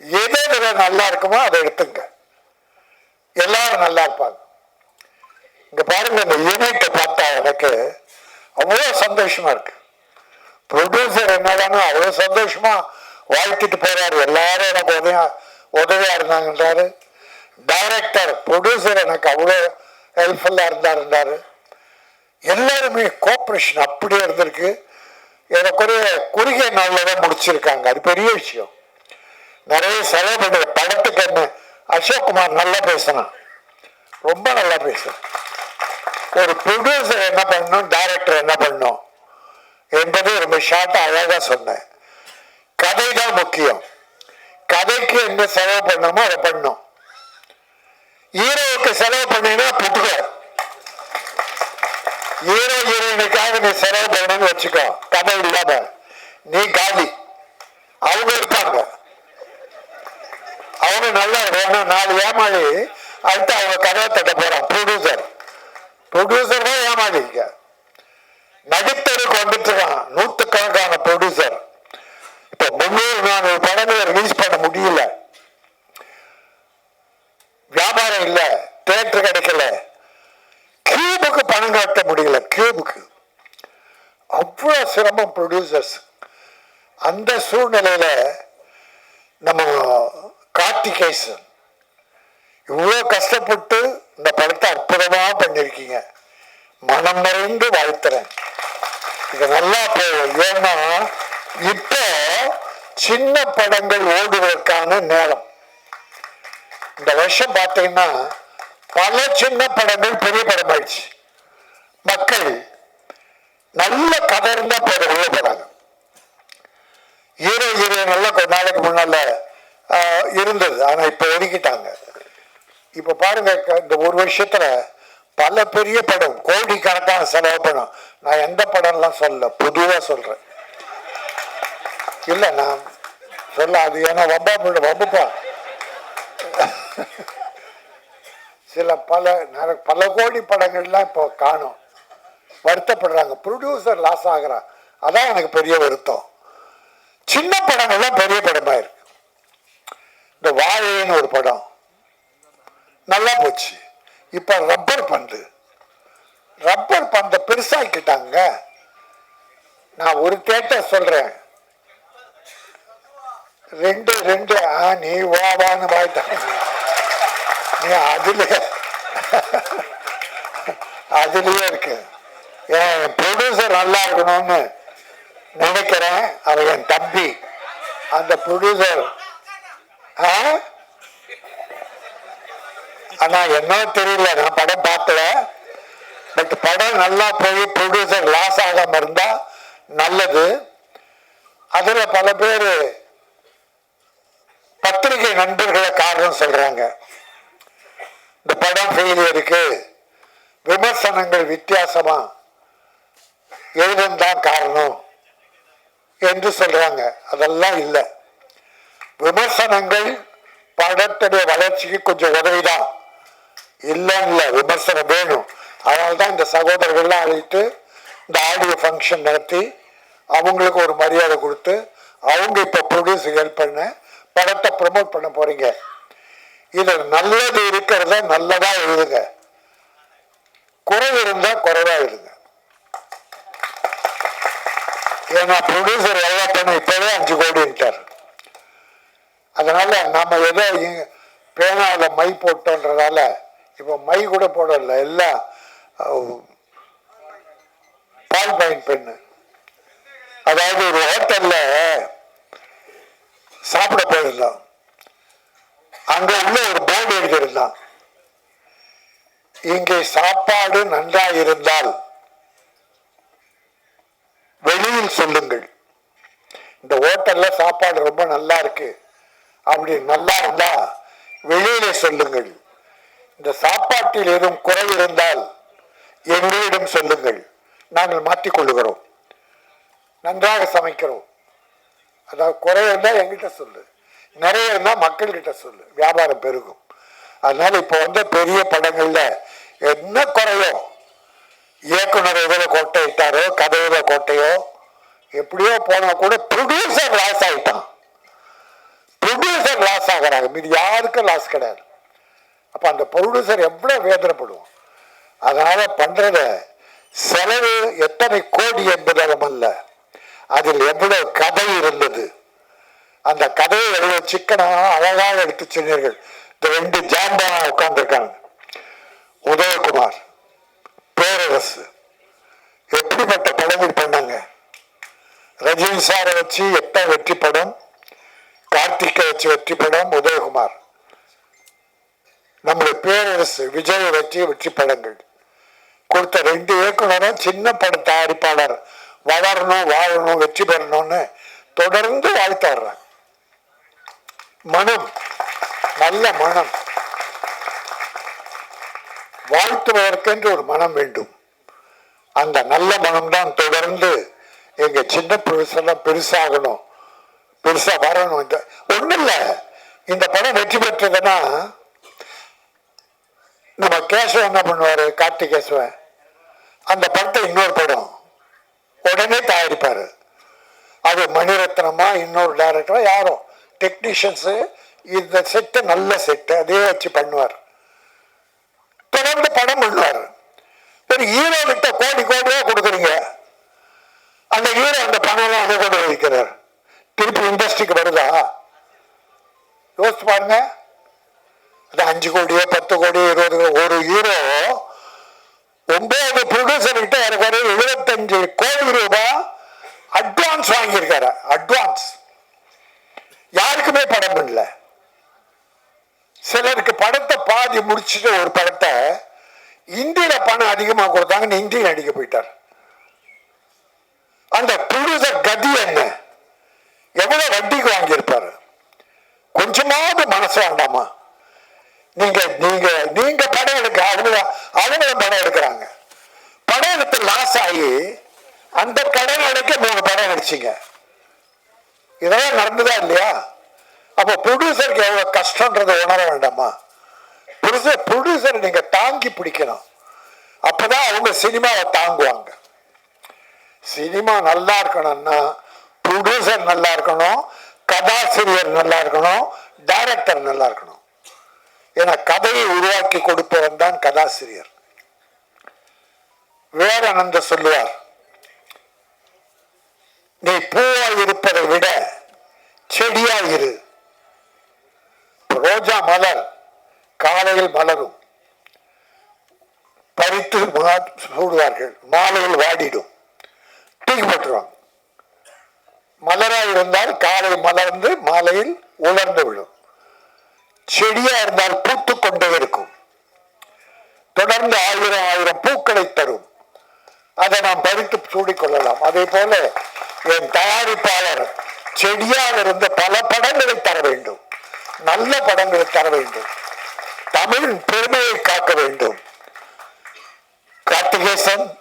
எது நல்லா இருக்குமோ அதை எடுத்துங்க. எல்லாரும் நல்லா இருப்பாங்க. இங்க பாருங்க இந்த யூனிட்டை பார்த்தா எனக்கு அவ்வளோ சந்தோஷமா இருக்கு. ப்ரொடியூசர் என்னடானா அவ்வளோ சந்தோஷமா வாழ்த்திட்டு போறாரு. எல்லாரும் எனக்கு உதவியா உதவியா இருந்தாங்கன்றாரு. டைரக்டர் ப்ரொடியூசர் எனக்கு அவ்வளோ ஹெல்ப்ஃபுல்லா இருந்தாருன்றாரு. எல்லாருமே கோஆப்ரேஷன் அப்படியே இருந்திருக்கு. எனக்குரிய குறுகிய நாளில் தான் முடிச்சிருக்காங்க. அது பெரிய விஷயம். நிறைய செலவு பண்ணுற படத்துக்கு என்ன அசோக்குமார் நல்லா பேசினான் ரொம்ப நல்லா பேசுறான் ஒரு ப்ரொடியூசர் என்ன பண்ணணும் டைரக்டர் என்ன பண்ணணும் என்பது ரொம்ப ஷார்ட்டாக அழகாக சொன்னேன். கதை தான் முக்கியம். கதைக்கு என்ன செலவு பண்ணணுமோ அதை பண்ணணும். ஹீரோவுக்கு செலவு பண்ணீங்கன்னா புட்டுக்கோ. ஹீரோ ஹீரோயினுக்காக நீ செலவு பண்ணணும்னு வச்சுக்கோ. கதை இல்லாம. நீ காலி அவங்க இருப்பாங்க அவங்க நல்லா நாலு ஏமாளி அடுத்து அவங்க கதவை தட்ட போறான். ப்ரொடியூசர் ப்ரொடியூசர் தான் ஏமாளிங்க நடித்தருக்கு வந்துட்டு இருக்கான் நூற்றுக்கணக்கான ப்ரொடியூசர் இப்போ முன்னூறு நானூறு படங்களை ரிலீஸ் பண்ண முடியல. வியாபாரம் இல்லை. தேட்டர் கிடைக்கல. கியூபுக்கு பணம் கட்ட முடியல. கியூபுக்கு அவ்வளோ சிரமம் ப்ரொடியூசர்ஸ் அந்த சூழ்நிலையில நம்ம கார்த்திகேசன் இவ்வளோ கஷ்டப்பட்டு இந்த படத்தை அற்புதமா பண்ணியிருக்கீங்க. மனம் நிறைந்து வாழ்த்துறேன். இது நல்லா போகும் ஏன்னா இப்போ சின்ன படங்கள் ஓடுவதற்கான நேரம். இந்த வருஷம் பார்த்தீங்கன்னா பல சின்ன படங்கள் பெரிய படம் ஆயிடுச்சு மக்கள் நல்ல கதை இருந்தா போதும் உள்ள படம் ஹீரோ ஹீரோயின் எல்லாம் கொஞ்ச நாளைக்கு முன்னால ஆஹ், இருந்தது ஆனா இப்ப ஒதுக்கிட்டாங்க. இப்ப பாருங்க க- இந்த ஒரு வருஷத்துல பல பெரிய படம் கோடி கணக்கான செலவு படம். நான் எந்த படம்லாம் சொல்ல பொதுவா சொல்றேன். இல்ல நான் சொல்ல அது ஏன்னா வம்பா போயிடும் வம்புப்பா. சில பல பல கோடி படங்கள்லாம் இப்போ காணும். வருத்தப்படுறாங்க. ப்ரொடியூசர் லாஸ் ஆகுறான் அதான் எனக்கு பெரிய வருத்தம். சின்ன படங்கள்லாம் பெரிய படமாயிருக்கு. இந்த வாழைன்னு ஒரு படம். நல்லா போச்சு. இப்ப ரப்பர் பந்து ரப்பர் பந்தை பெருசாக்கிட்டாங்க. நான் ஒரு தேட்டர் சொல்றேன். ரெண்டு ரெண்டு ஆ நீ வா வான்னு வாய்ட்டாங்க. நீ அதுல அதுலயே இருக்கு. என் ப்ரொடியூசர் நல்லா இருக்கணும்னு நினைக்கிறேன். அவன் என் தம்பி. அந்த ப்ரொடியூசர் ஆனா என்ன தெரியல நான் படம் பார்க்கல. பட் படம் நல்லா போய் ப்ரொடியூசர் லாஸ் ஆகாம இருந்தா நல்லது. அதுல பல பேர் பத்திரிகை நண்பர்களை காரணம் சொல்றாங்க. இந்த படம் ஃபெயிலியருக்கு விமர்சனங்கள் வித்தியாசமா எழுதந்தான் காரணம் என்று சொல்றாங்க. அதெல்லாம் இல்லை. விமர்சனங்கள் படத்துடைய வளர்ச்சிக்கு கொஞ்சம் உதவிதான். இல்லைன்னு விமர்சனம் வேணும். அதனால தான் இந்த சகோதரர்கள்லாம் அழைத்து இந்த ஆடியோ ஃபங்க்ஷன் நடத்தி அவங்களுக்கு ஒரு மரியாதை கொடுத்து அவங்க இப்போ ப்ரொடியூஸ் ஹெல்ப் பண்ண படத்தை ப்ரமோட் பண்ண போறீங்க. இதில் நல்லது இருக்கிறத நல்லதா எழுதுங்க. குறைவு இருந்தால் குறைவா எழுதுங்க. ஏன்னா ப்ரொடியூசர் எவ்வளோ பண்ண இப்பவே அஞ்சு கோடி அதனால நாம ஏதோ பேனாவில் மை போட்டோன்றதால இப்போ மை கூட போடல எல்லாம் பால் பாயிண்ட் பெண்ணு அதாவது ஒரு ஹோட்டல்ல சாப்பிட போயிருந்தோம். அங்க உள்ள ஒரு போர்டு எழுதியிருந்தான். இங்கே சாப்பாடு நன்றா இருந்தால் வெளியில் சொல்லுங்கள். இந்த ஹோட்டல்ல சாப்பாடு ரொம்ப நல்லா இருக்கு. அப்படி நல்லா இருந்தா வெளியிலே சொல்லுங்கள். இந்த சாப்பாட்டில் ஏதும் குறை இருந்தால் எங்களிடம் சொல்லுங்கள். நாங்கள் மாற்றிக் கொள்ளுகிறோம் நன்றாக சமைக்கிறோம். அதாவது குறை இருந்தால் எங்கிட்ட சொல்லு. நிறைய இருந்தால் மக்கள்கிட்ட சொல்லு. வியாபாரம் பெருகும். அதனால இப்போ வந்த பெரிய படங்களில் என்ன குறையோ? இயக்குனர் எதிர கோட்டை இட்டாரோ கதையில கோட்டையோ எப்படியோ போனால் கூட ப்ரொடியூசர் லாஸ் ஆகிட்டான் ப்ரொடியூசர் லாஸ் ஆகிறாங்க மீது யாருக்கும் லாஸ் கிடையாது. அப்போ அந்த ப்ரொடியூசர் எவ்வளோ வேதனைப்படுவோம் அதனால் பண்ணுறத செலவு எத்தனை கோடி என்பதாலும் அல்ல. அதில் எவ்வளோ கதை இருந்தது. அந்த கதையை எவ்வளோ சிக்கனமாக அழகாக எடுத்து சொன்னீர்கள். இந்த ரெண்டு ஜாம்பா உட்கார்ந்துருக்காங்க. உதயகுமார் பேரரசு. எப்படிப்பட்ட படங்கள் பண்ணாங்க? ரஜினி சாரை வச்சு எத்தனை வெற்றி படம்? கார்த்திகை வச்சு வெற்றி படம் உதயகுமார். நம்முடைய பேரரசு விஜய் வெற்றி வெற்றி படங்கள். கொடுத்த ரெண்டு இயக்குனரும் சின்ன பட தயாரிப்பாளர். வளரணும் வாழணும் வெற்றி பெறணும்னு தொடர்ந்து வாழ்த்து மனம் நல்ல மனம். வாழ்த்துவதற்கென்று ஒரு மனம் வேண்டும். அந்த நல்ல மனம்தான் தொடர்ந்து எங்க சின்ன புதுசெல்லாம் பெருசாகணும். பெருசா வரணும் இந்த ஒண்ணும் இல்ல இந்த படம் வெற்றி பெற்றதுன்னா நம்ம கேசவன் என்ன பண்ணுவாரு? கார்த்திகேசவன் அந்த படத்தை இன்னொரு படம். உடனே தயாரிப்பாரு. அது மணிரத்னமா இன்னொரு டைரக்டரா யாரும் டெக்னீஷியன்ஸு இந்த செட்டு நல்ல செட்டு அதே வச்சு பண்ணுவார். தொடர்ந்து படம் பண்ணுவார். ஒரு ஹீரோ கிட்ட கோடி கோடியா கொடுக்குறீங்க. அந்த ஹீரோ அந்த பணம்லாம் பாருங்க. அது அஞ்சு கோடியோ பத்து கோடி இருபது ஒரு ஹீரோ ஒன்பது ப்ரொடியூசர் கிட்ட எனக்கு எழுபத்தஞ்சு கோடி ரூபாய் அட்வான்ஸ் வாங்கியிருக்காரு. அட்வான்ஸ் யாருக்குமே படம் பண்ணல சிலருக்கு படத்தை பாதி முடிச்சுட்டு ஒரு படத்தை இந்தியில பணம் அதிகமா கொடுத்தாங்கன்னு இந்தி நடிக்க போயிட்டார். அந்த ப்ரொடியூசர் கதி என்ன? எவ்வளவு வட்டிக்கு வாங்கியிருப்பாரு? கொஞ்சமாவது மனசு வேண்டாமா நீங்க நீங்க நீங்க படம் எடுக்க அவங்க அவங்களும் படம் எடுக்கிறாங்க. படம் எடுத்து லாஸ் ஆகி அந்த கடன் அடைக்க மூணு படம் நடிச்சிங்க இதெல்லாம் நடந்ததா இல்லையா? அப்போ ப்ரொடியூசருக்கு எவ்வளவு கஷ்டன்றதை உணர வேண்டாமா? ப்ரொடியூசர் ப்ரொடியூசர் நீங்க தாங்கி பிடிக்கணும். அப்பதான் அவங்க சினிமாவை தாங்குவாங்க. சினிமா நல்லா இருக்கணும்னா ப்ரொடியூசர் நல்லா இருக்கணும் கதாசிரியர் நல்லா இருக்கணும் டைரக்டர் நல்லா இருக்கணும். ஏன்னா கதையை உருவாக்கி கொடுப்பவன் தான் கதாசிரியர். விவேகானந்த சொல்லுவார் நீ பூவாய் இருப்பதை விட செடியாய் இரு. ரோஜா மலர் காலையில் மலரும். பறித்து சூடுவார்கள். மாலையில் வாடிடும். தூக்கி போட்டுருவாங்க. மலராக இருந்தால் காலை மலர்ந்து மாலையில் உலர்ந்து விடும் செடியா இருந்தால் பூத்து கொண்டே இருக்கும். தொடர்ந்து ஆயிரம் ஆயிரம் பூக்களை தரும். அதை நாம் பறித்து சூடிக்கொள்ளலாம். அதே போல என் தயாரிப்பாளர் செடியாக இருந்த பல படங்களை தர வேண்டும். நல்ல படங்களை தர வேண்டும். தமிழ் பெருமையை காக்க வேண்டும். கார்த்திகேசன்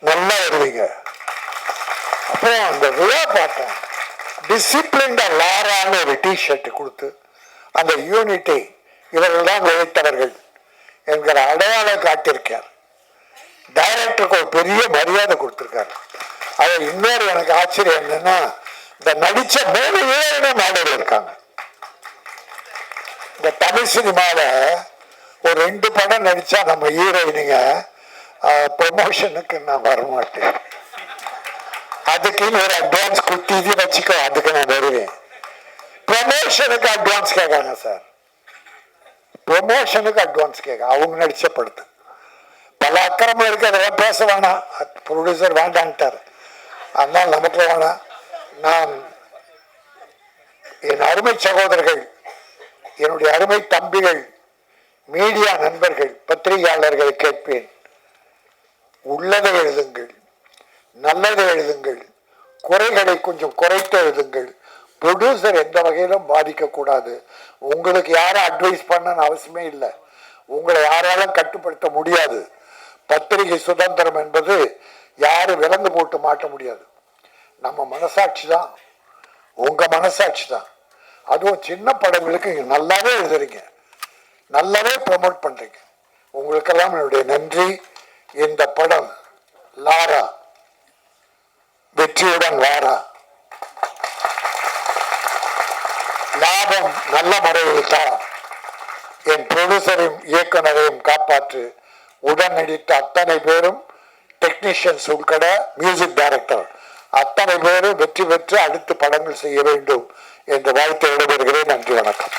நல்லா வருவீங்க. அப்புறம் அந்த விழா பார்த்தேன் டிசிப்ளின்டா லாரான்னு ஒரு டிஷர்ட் கொடுத்து அந்த யூனிட்டை இவர்கள் தான் உழைத்தவர்கள் என்கிற அடையாளம் காட்டியிருக்கார். டைரக்டருக்கு ஒரு பெரிய மரியாதை கொடுத்துருக்காரு. அது இன்னொரு எனக்கு ஆச்சரியம் என்னன்னா இந்த நடிச்ச மூணு ஹீரோயினே மேடையில் இருக்காங்க. இந்த தமிழ் சினிமாவில் ஒரு ரெண்டு படம் நடித்தா நம்ம ஹீரோயினுங்க ப்ரொமோஷனுக்கு நான் வரமாட்டேன். அதுக்குன்னு ஒரு அட்வான்ஸ் குத்தி வச்சுக்கோ அதுக்கு நான் வருவேன் ப்ரொமோஷனுக்கு அட்வான்ஸ் கேட்காங்க சார் ப்ரொமோஷனுக்கு அட்வான்ஸ் கேட்க அவங்க நடிச்ச படத்து பல அக்கிரமம் இருக்கு அதெல்லாம் பேச வேணாம் ப்ரொடியூசர் வேண்டான்ட்டார் அதனால் நமக்கு வேணாம் நான் என் அருமை சகோதரர்கள் என்னுடைய அருமை தம்பிகள் மீடியா நண்பர்கள் பத்திரிகையாளர்களை கேட்பேன் உள்ளதை எழுதுங்கள் நல்லதை எழுதுங்கள். குறைகளை கொஞ்சம் குறைத்து எழுதுங்கள். ப்ரொடியூசர் எந்த வகையிலும் பாதிக்கக்கூடாது. உங்களுக்கு யாரும் அட்வைஸ் பண்ணன்னு அவசியமே இல்லை. உங்களை யாராலும் கட்டுப்படுத்த முடியாது. பத்திரிகை சுதந்திரம் என்பது யாரும் விலங்கு போட்டு மாட்ட முடியாது. நம்ம மனசாட்சி தான். உங்கள் மனசாட்சி தான். அதுவும் சின்ன படங்களுக்கு நல்லாவே எழுதுறீங்க. நல்லாவே ப்ரமோட் பண்ணுறீங்க உங்களுக்கெல்லாம் என்னுடைய நன்றி. இந்த படம் லாரா. வெற்றியுடன் வாரா. லாபம் நல்ல முறையில் தான் என் ப்ரொடியூசரையும் இயக்குனரையும் காப்பாற்று. உடன் நடித்த அத்தனை பேரும் டெக்னீஷியன்ஸ் உட்பட மியூசிக் டைரக்டர் அத்தனை பேரும் வெற்றி பெற்று அடுத்து படங்கள் செய்ய வேண்டும் என்று வாழ்த்து விடைபெறுகிறேன். நன்றி வணக்கம்.